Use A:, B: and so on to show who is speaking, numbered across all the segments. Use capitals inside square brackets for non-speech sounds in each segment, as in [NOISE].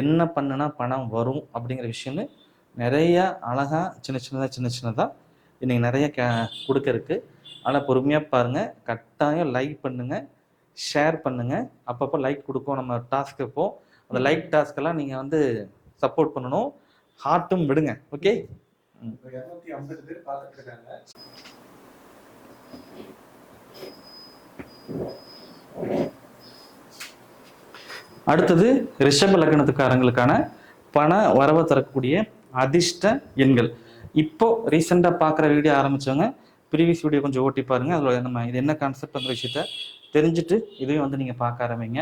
A: என்ன பண்ணுனா பணம் வரும் அப்படிங்கிற விஷயம்னு நிறைய அழகாக சின்ன சின்னதாக சின்ன சின்னதாக இன்னைக்கு நிறைய கே கொடுக்க இருக்கு. ஆனால் பொறுமையாக பாருங்கள் கட்டாயம் லைக் பண்ணுங்கள் ஷேர் பண்ணுங்கள் அப்பப்போ லைக் கொடுப்போம். நம்ம டாஸ்க் இப்போ அந்த லைக் டாஸ்க்கெல்லாம் நீங்கள் வந்து சப்போர்ட் பண்ணணும். ஹார்ட்டும் விடுங்க. Okay
B: Thank you. இருக்காங்க
A: அடுத்தது ரிஷப லக்னத்துக்காரங்களுக்கான பண வரவை தரக்கூடிய அதிர்ஷ்ட எண்கள். இப்போ ரீசெண்டாக பார்க்குற வீடியோ ஆரம்பித்தவங்க ப்ரீவியஸ் வீடியோ கொஞ்சம் ஓட்டி பாருங்கள் அதில் நம்ம இது என்ன கான்செப்ட் அந்த விஷயத்த தெரிஞ்சுட்டு இதையும் வந்து நீங்கள் பார்க்க ஆரம்பிங்க.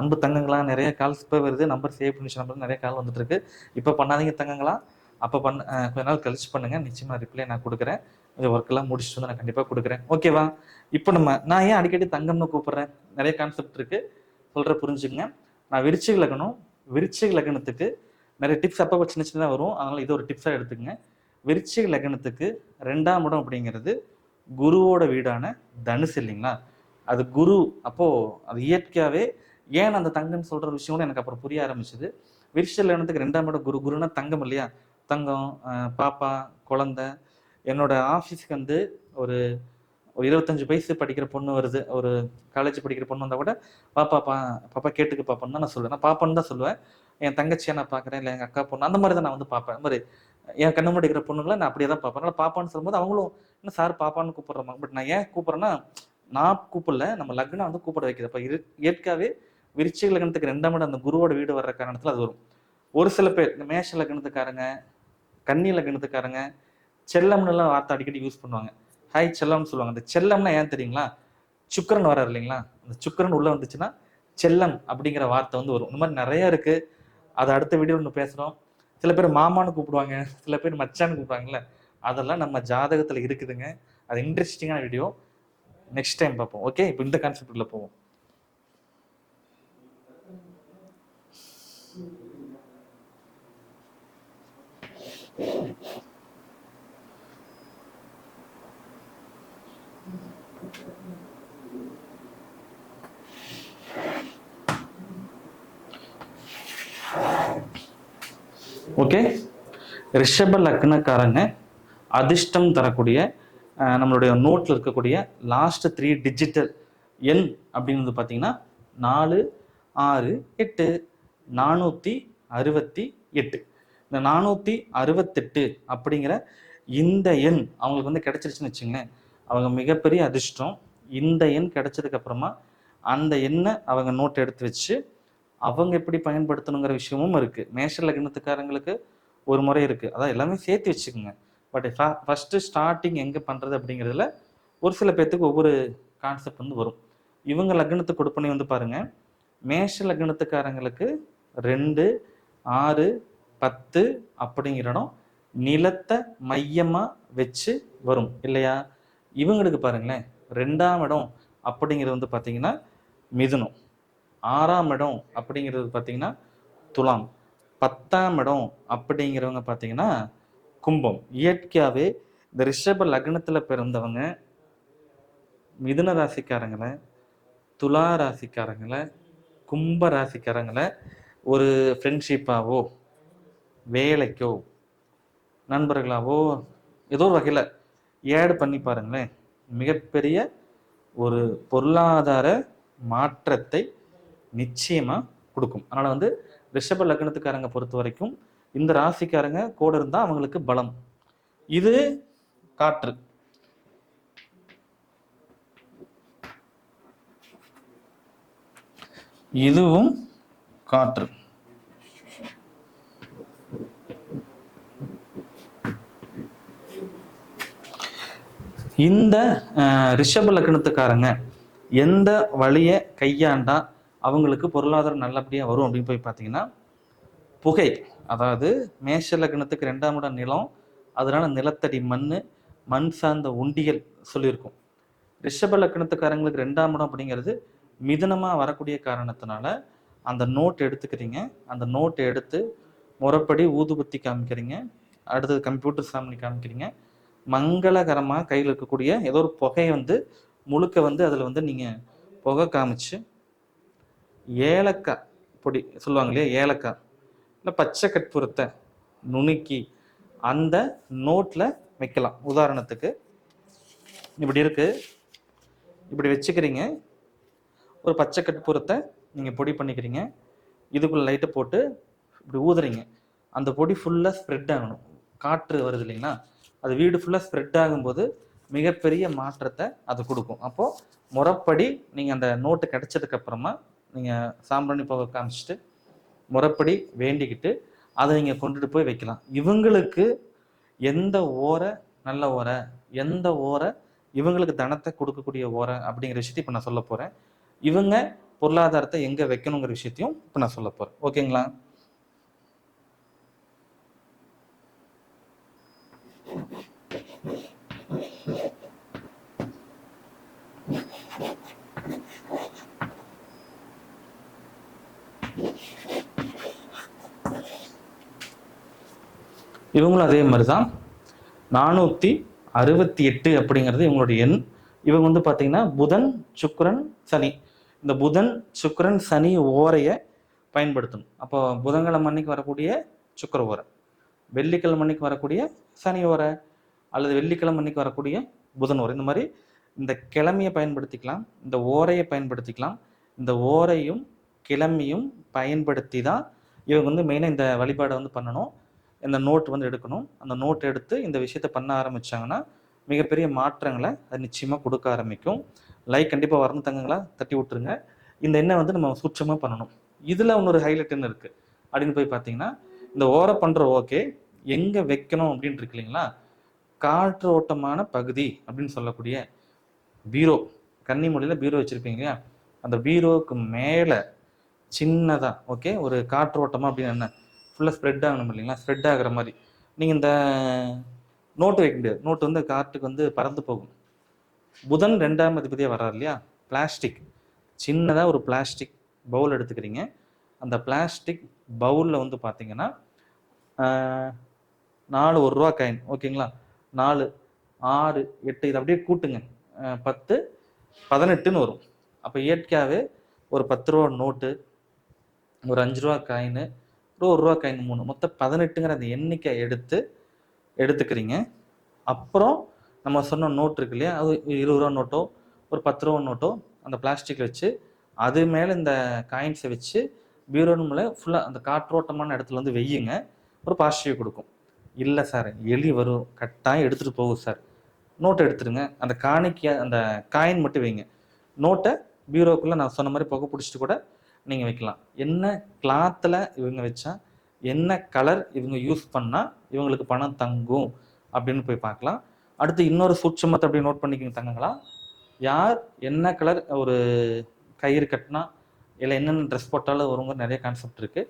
A: அன்பு தங்கங்களா நிறைய கால்ஸ் இப்போ வருது. நம்பர் சேவ் பண்ணி நம்பர் நிறைய கால் வந்துட்டுருக்கு இப்போ பண்ணாதீங்க தங்கங்களா. அப்போ பண்ண கொஞ்ச நாள் கழிச்சு பண்ணுங்க. நிச்சயமாக ரிப்ளை நான் கொடுக்குறேன். கொஞ்சம் ஒர்க்கெல்லாம் முடிச்சுட்டு வந்து நான் கண்டிப்பாக கொடுக்குறேன். ஓகேவா இப்போ நம்ம நான் ஏன் அடிக்கடி தங்கம்னு கூப்பிட்றேன்? நிறைய கான்செப்ட் இருக்குது சொல்கிற புரிஞ்சுங்க நான் விருச்சிக லக்னம் விருச்சிக லக்னத்துக்கு நிறைய டிப்ஸ் அப்பப்போ சின்ன சின்னதாக வரும். அதனால் இது ஒரு டிப்ஸாக எடுத்துக்கங்க. விருச்சிக லக்னத்துக்கு ரெண்டாம் இடம் அப்படிங்கிறது குருவோட வீடான தனுசு இல்லைங்களா? அது குரு அப்போது அது இயற்கையாகவே ஏன் அந்த தங்கம்னு சொல்கிற விஷயம் கூட எனக்கு அப்புறம் புரிய ஆரம்பிச்சது. விருச்சிக லக்னத்துக்கு ரெண்டாம் இடம் குரு குருனா தங்கம் இல்லையா? தங்கம் பாப்பா குழந்த. என்னோட ஆஃபீஸ்க்கு வந்து ஒரு ஒரு இருபத்தஞ்சு வயசு படிக்கிற பொண்ணு வருது. ஒரு காலேஜ் படிக்கிற பொண்ணு வந்தால் கூட பாப்பா பா பாப்பா கேட்டுக்கு பாப்பான்னு தான் நான் சொல்லுவேன். நான் பாப்பான்னு தான் சொல்லுவேன். என் தங்கச்சியை நான் பார்க்குறேன். இல்லை எங்கள் அக்கா பொண்ணு. அந்த மாதிரி தான் நான் வந்து பார்ப்பேன். அந்த மாதிரி என் கண்ணு முடிக்கிற பொண்ணுங்களை நான் அப்படியே தான் பார்ப்பேன். அதனால பாப்பான்னு சொல்லும்போது அவங்களும் என்ன சார் பாப்பான்னு கூப்பிடுறாங்க பட் நான் ஏன் கூப்பிட்றேன்னா நான் கூப்பிடல. நம்ம லக்னம் வந்து கூப்பிட வைக்கிறது அப்போ இரு இயற்கையாகவே விருச்சிக லக்னத்துக்கு ரெண்டாம் இடம் அந்த குருவோட வீடு வர்ற காரணத்தில் அது வரும். ஒரு சில பேர் இந்த மேஷ லக்னத்துக்காரங்க கன்னி லக்னத்துக்காரங்க செல்லம்னு எல்லாம் வார்த்தை அடிக்கடி யூஸ் பண்ணுவாங்க. ஹாய் செல்லம்னு சொல்லுவாங்க. அந்த செல்லம்னா ஏன் தெரியுங்களா? சுக்கரன் வராரு இல்லைங்களா? அந்த சுக்கரன் உள்ள வந்துச்சுன்னா செல்லம் அப்படிங்கிற வார்த்தை வந்து வரும். இந்த மாதிரி நிறைய இருக்கு. அதை அடுத்த வீடியோ ஒன்று பேசுகிறோம் சில பேர் மாமான்னு கூப்பிடுவாங்க. [LAUGHS] சில பேர் மச்சான்னு கூப்பிடுவாங்கல்ல. அதெல்லாம் நம்ம ஜாதகத்தில் இருக்குதுங்க. அது இன்ட்ரெஸ்டிங்கான வீடியோ நெக்ஸ்ட் டைம் பார்ப்போம். ஓகே இப்போ இந்த கான்செப்டில் போவோம். ஓகே? ரிஷப லக்னக்காரங்க அதிர்ஷ்டம் தரக்கூடிய நம்மளுடைய நோட்டில் இருக்கக்கூடிய லாஸ்ட் த்ரீ டிஜிட்டல் எண் அப்படின்னு வந்து பார்த்தீங்கன்னா நாலு ஆறு எட்டு நானூற்றி அறுபத்தி எட்டு. இந்த நானூற்றி அறுபத்தெட்டு அப்படிங்கிற இந்த எண் அவங்களுக்கு வந்து கிடைச்சிருச்சுன்னு வச்சுங்களேன் அவங்க மிகப்பெரிய அதிர்ஷ்டம். இந்த எண் கிடைச்சதுக்கப்புறமா அந்த எண்ணை அவங்க நோட் எடுத்து வச்சு அவங்க எப்படி பயன்படுத்தணுங்கிற விஷயமும் இருக்குது மேஷ லக்னத்துக்காரங்களுக்கு ஒரு முறை இருக்குது அதான் எல்லாமே சேர்த்து வச்சுக்கோங்க. பட் ஃபஸ்ட்டு ஸ்டார்டிங் எங்கே பண்ணுறது அப்படிங்கிறதுல ஒரு சில பேர்த்துக்கு ஒவ்வொரு கான்செப்ட் வந்து வரும். இவங்க லக்னத்துக்கு கொடுப்பனே வந்து பாருங்கள் மேஷ லக்னத்துக்காரங்களுக்கு ரெண்டு ஆறு பத்து அப்படிங்கிற இடம் நிலத்தை மையமாக வச்சு வரும். இல்லையா? இவங்களுக்கு பாருங்களேன் ரெண்டாம் இடம் அப்படிங்கிறது வந்து பார்த்தீங்கன்னா மிதுனம். ஆறாம் இடம் அப்படிங்கிறது பார்த்தீங்கன்னா துலாம். பத்தாம் இடம் அப்படிங்கிறவங்க பார்த்தீங்கன்னா கும்பம். இயற்கையாகவே இந்த ரிஷப லக்னத்தில் பிறந்தவங்க மிதுன ராசிக்காரங்களை துலா ராசிக்காரங்களை கும்ப ராசிக்காரங்களை ஒரு ஃப்ரெண்ட்ஷிப்பாவோ வேலைக்கோ நண்பர்களாவோ ஏதோ ஒரு வகையில் ஏடு பண்ணி பாருங்களேன். மிகப்பெரிய ஒரு பொருளாதார மாற்றத்தை நிச்சயமா கொடுக்கும். அதனால் வந்து ரிஷப லக்னத்துக்காரங்க பொறுத்த வரைக்கும் இந்த ராசிக்காரங்க கூட இருந்தால் அவங்களுக்கு பலம். இது காற்று. இதுவும் காற்று. இந்த ரிஷப லக்னத்துக்காரங்க எந்த வழியை கையாண்டா அவங்களுக்கு பொருளாதாரம் நல்லபடியாக வரும் அப்படின்னு போய் பார்த்தீங்கன்னா புகை அதாவது மேஷ லக்னத்துக்கு ரெண்டாம் இடம் நிலம் அதனால நிலத்தடி மண் மண் சார்ந்த உண்டியல் சொல்லியிருக்கும். ரிஷப லக்னத்துக்காரங்களுக்கு ரெண்டாம் இடம் அப்படிங்கிறது மிதனமாக வரக்கூடிய காரணத்தினால அந்த நோட் எடுத்துக்கிறீங்க. அந்த நோட் எடுத்து முறைப்படி ஊதுபத்தி காமிக்கிறீங்க. அடுத்தது கம்ப்யூட்டர் சாமி காமிக்கிறீங்க. மங்களகரமாக கையில் இருக்கக்கூடிய ஏதோ ஒரு புகையை வந்து முழுக்க வந்து அதில் வந்து நீங்கள் புகை காமிச்சு ஏலக்காய் பொடி சொல்லுவாங்க இல்லையா ஏலக்காய். இல்லை பச்சை கற்பூரத்தை நுணுக்கி அந்த நோட்டில் வைக்கலாம். உதாரணத்துக்கு இப்படி இருக்குது இப்படி வச்சுக்கிறீங்க. ஒரு பச்சை கற்பூரத்தை நீங்கள் பொடி பண்ணிக்கிறீங்க. இதுக்குள்ளே லைட்டை போட்டு இப்படி ஊதுறீங்க. அந்த பொடி ஃபுல்லாக ஸ்ப்ரெட் ஆகணும். காற்று வருது இல்லைங்களா? அது வீடு ஃபுல்லாக ஸ்ப்ரெட் ஆகும்போது மிகப்பெரிய மாற்றத்தை அது கொடுக்கும். அப்போது முறைப்படி நீங்கள் அந்த நோட்டு கிடைச்சதுக்கப்புறமா நீங்கள் சாம்பிராணி போக காமிச்சிட்டு முறைப்படி வேண்டிக்கிட்டு அதை நீங்கள் கொண்டுட்டு போய் வைக்கலாம். இவங்களுக்கு எந்த ஓரை நல்ல ஓரை எந்த ஓரை இவங்களுக்கு தனத்தை கொடுக்கக்கூடிய ஓரை அப்படிங்கிற விஷயத்தை இப்போ நான் சொல்ல போகிறேன் இவங்க பொருளாதாரத்தை எங்கே வைக்கணுங்கிற விஷயத்தையும் இப்போ நான் சொல்ல போகிறேன் ஓகேங்களா? இவங்களும் அதே மாதிரி தான் நானூற்றி அறுபத்தி எட்டு அப்படிங்கிறது இவங்களுடைய எண். இவங்க வந்து பார்த்தீங்கன்னா புதன் சுக்கிரன் சனி. இந்த புதன் சுக்கரன் சனி ஓரையை பயன்படுத்தணும். அப்போ புதன்கிழமை அன்னைக்கு வரக்கூடிய சுக்கர ஓரை. வெள்ளிக்கிழமை அன்னைக்கு வரக்கூடிய சனி ஓரை. அல்லது வெள்ளிக்கிழமை அன்னைக்கு வரக்கூடிய புதன் ஓரை. இந்த மாதிரி இந்த கிழமையை பயன்படுத்திக்கலாம். இந்த ஓரையை பயன்படுத்திக்கலாம். இந்த ஓரையும் கிழமையும் பயன்படுத்தி தான் இவங்க வந்து மெயினாக இந்த வழிபாடை வந்து பண்ணணும். இந்த நோட் வந்து எடுக்கணும். அந்த நோட் எடுத்து இந்த விஷயத்தை பண்ண ஆரம்பிச்சாங்கன்னா மிகப்பெரிய மாற்றங்களை அது நிச்சயமாக கொடுக்க ஆரம்பிக்கும். லைக் கண்டிப்பாக வரணும் தங்கங்களா? தட்டி விட்டுருங்க. இந்த எண்ணெய் வந்து நம்ம சூட்சமாக பண்ணணும். இதில் இன்னொரு ஹைலைட் என்ன இருக்குது அப்படின்னு போய் பார்த்தீங்கன்னா இந்த ஓரை பண்ணுற ஓகே எங்கே வைக்கணும் அப்படின்னு இருக்கு இல்லைங்களா? காற்று ஓட்டமான பகுதி அப்படின்னு சொல்லக்கூடிய பீரோ. கன்னி மொழியில் பீரோ வச்சுருப்பீங்க இல்லையா? அந்த பீரோவுக்கு மேலே சின்னதாக ஓகே ஒரு காற்று ஓட்டமாக அப்படின்னு என்ன? ஃபுல்லாக ஸ்ப்ரெட் ஆகணும் இல்லைங்களா? ஸ்ப்ரெட் ஆகுற மாதிரி. நீங்கள் இந்த நோட்டு வைக்க முடியாது. நோட்டு வந்து காற்றுக்கு வந்து பறந்து போகும். புதன் ரெண்டாம் அதிபதியாக வர்றார் இல்லையா? பிளாஸ்டிக் சின்னதாக ஒரு பிளாஸ்டிக் பவுல் எடுத்துக்கிறீங்க. அந்த பிளாஸ்டிக் பவுலில் வந்து பார்த்தீங்கன்னா நாலு ஒரு ரூபா காயின் ஓகேங்களா நாலு ஆறு எட்டு இது அப்படியே கூட்டுங்க. பத்து பதினெட்டுன்னு வரும். அப்போ இயற்கையாகவே ஒரு பத்து ரூபா நோட்டு ஒரு அஞ்சு ரூபா காயின் ஒரு ஒரு ரூபா காயின் மூணு. மொத்தம் பதினெட்டுங்கிற அந்த எண்ணிக்கை எடுத்து எடுத்துக்கிறீங்க. அப்புறம் நம்ம சொன்ன நோட் இருக்கு இல்லையா? அது இருபது ரூபா நோட்டோ ஒரு பத்து ரூபா நோட்டோ அந்த பிளாஸ்டிக் வச்சு அது மேலே இந்த காயின்ஸை வச்சு பீரோன் மேலே ஃபுல்லாக அந்த காற்றோட்டமான இடத்துல வந்து வெய்யுங்க. ஒரு பாசிட்டிவ் கொடுக்கும். இல்லை சார் எலி வரும். கட்டாயம் எடுத்துகிட்டு போகும் சார் நோட்டை எடுத்துருங்க அந்த காணிக்க அந்த காயின் மட்டும் வைங்க. நோட்டை பீரோக்குள்ளே நான் சொன்ன மாதிரி புகை பிடிச்சிட்டு கூட நீங்கள் வைக்கலாம். என்ன கிளாத்தில் இவங்க வச்சா என்ன கலர் இவங்க யூஸ் பண்ணால் இவங்களுக்கு பணம் தங்கும் அப்படின்னு போய் பார்க்கலாம். அடுத்து இன்னொரு சூட்சமத்தை அப்படி நோட் பண்ணிக்கோங்க தங்கங்களா. யார் என்ன கலர் ஒரு கயிறு கட்டினா இல்லை என்னென்ன ட்ரெஸ் போட்டாலும் வருங்க நிறைய கான்செப்ட் இருக்குது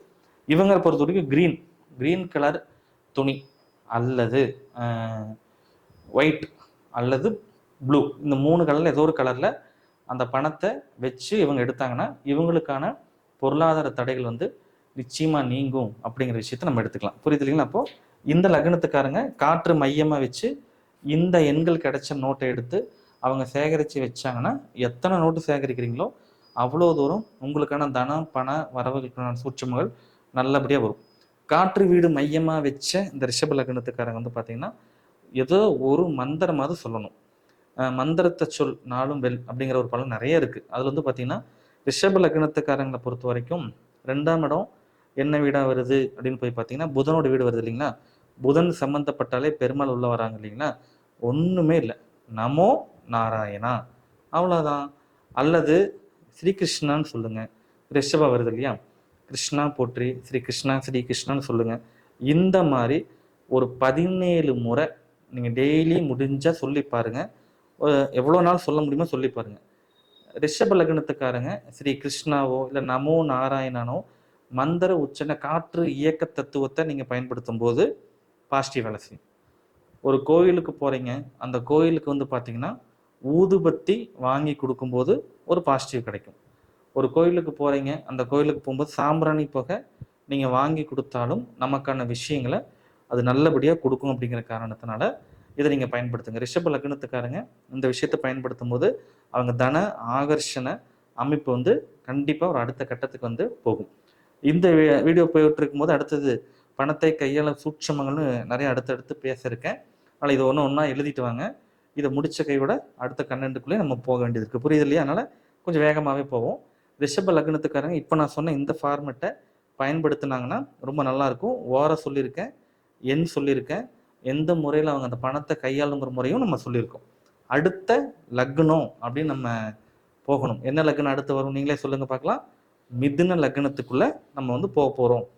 A: இவங்களை பொறுத்த வரைக்கும் க்ரீன் க்ரீன் கலர் துணி அல்லது ஒயிட் அல்லது ப்ளூ இந்த மூணு கலரில் ஏதோ ஒரு கலரில் அந்த பணத்தை வச்சு இவங்க எடுத்தாங்கன்னா இவங்களுக்கான பொருளாதார தடைகள் வந்து நிச்சயமாக நீங்கும் அப்படிங்கிற விஷயத்த நம்ம எடுத்துக்கலாம். புரியுது இல்லைங்களா? அப்போது இந்த லக்னத்துக்காரங்க காற்று மையமாக வச்சு இந்த எண்கள் கிடைச்ச நோட்டை எடுத்து அவங்க சேகரித்து வச்சாங்கன்னா எத்தனை நோட்டு சேகரிக்கிறீங்களோ அவ்வளோ தூரம் உங்களுக்கான தனம் பண வரவுகளுக்கான சூட்சமங்கள் நல்லபடியாக வரும். காற்று வீடு மையமாக வச்ச இந்த ரிஷப லக்னத்துக்காரங்க வந்து பார்த்தீங்கன்னா ஏதோ ஒரு மந்திரமாவது சொல்லணும். மந்திரத்தை சொல் நாளும் வெல் அப்படிங்கிற ஒரு பலன் நிறைய இருக்குது அதில் வந்து பார்த்தீங்கன்னா ரிஷப லக்னத்துக்காரங்களை பொறுத்த வரைக்கும் ரெண்டாம் இடம் என்ன வீடாக வருது அப்படின்னு போய் பார்த்தீங்கன்னா புதனோட வீடு வருது இல்லைங்களா? புதன் சம்மந்தப்பட்டாலே பெருமாள் உள்ள வராங்க இல்லைங்களா? ஒன்றுமே இல்லை. நமோ நாராயணா. அவ்வளோதான் அல்லது ஸ்ரீகிருஷ்ணான்னு சொல்லுங்கள் ரிஷபா வருது இல்லையா? கிருஷ்ணா போற்றி ஸ்ரீ கிருஷ்ணா ஸ்ரீ கிருஷ்ணான்னு இந்த மாதிரி ஒரு பதினேழு முறை நீங்கள் டெய்லி முடிஞ்சால் சொல்லி பாருங்க. எவ்வளோ நாள் சொல்ல முடியுமோ சொல்லி பாருங்கள் ரிஷப லக்னத்துக்காரங்க ஸ்ரீ கிருஷ்ணாவோ இல்லை நமோ நாராயணனோ மந்திர உச்சன காற்று இயக்க தத்துவத்தை நீங்கள் பயன்படுத்தும் போது பாசிட்டிவ் வேலை செய்யும். ஒரு கோயிலுக்கு போகிறீங்க அந்த கோயிலுக்கு வந்து பார்த்தீங்கன்னா ஊதுபத்தி வாங்கி கொடுக்கும்போது ஒரு பாசிட்டிவ் கிடைக்கும். ஒரு கோயிலுக்கு போகிறீங்க அந்த கோயிலுக்கு போகும்போது சாம்பிராணி புகை நீங்கள் வாங்கி கொடுத்தாலும் நமக்கான விஷயங்களை அது நல்லபடியாக கொடுக்கும் அப்படிங்கிற காரணத்தினால இதை நீங்கள் பயன்படுத்துங்க. ரிஷப லக்னத்துக்காரங்க இந்த விஷயத்தை பயன்படுத்தும் போது அவங்க தன ஆகர்ஷண அமைப்பு வந்து கண்டிப்பாக ஒரு அடுத்த கட்டத்துக்கு வந்து போகும். இந்த வீடியோ போயிட்டு இருக்கும்போது அடுத்தது பணத்தை கையால் சூட்சமங்கள்னு நிறைய அடுத்தடுத்து பேசியிருக்கேன். ஆனால் அதனால் இது ஒன்று ஒன்றா எழுதிட்டு வாங்க. இதை முடித்த கையோட அடுத்த கண்டென்ட்டுக்குள்ளே நம்ம போக வேண்டியது இருக்குது புரியுது இல்லையா? அதனால் கொஞ்சம் வேகமாகவே போவோம். ரிஷப லக்னத்துக்காரங்க இப்போ நான் சொன்ன இந்த ஃபார்மெட்டை பயன்படுத்தினாங்கன்னா ரொம்ப நல்லாயிருக்கும் ஓர சொல்லியிருக்கேன் எண் சொல்லியிருக்கேன் எந்த முறையில் அவங்க அந்த பணத்தை கையாளுங்கிற முறையும் நம்ம சொல்லியிருக்கோம். அடுத்த லக்னம் அப்படின்னு நம்ம போகணும். என்ன லக்னம் அடுத்து வரும்? நீங்களே சொல்லுங்க பார்க்கலாம். மிதுன லக்னத்துக்குள்ள நம்ம வந்து போக போகிறோம்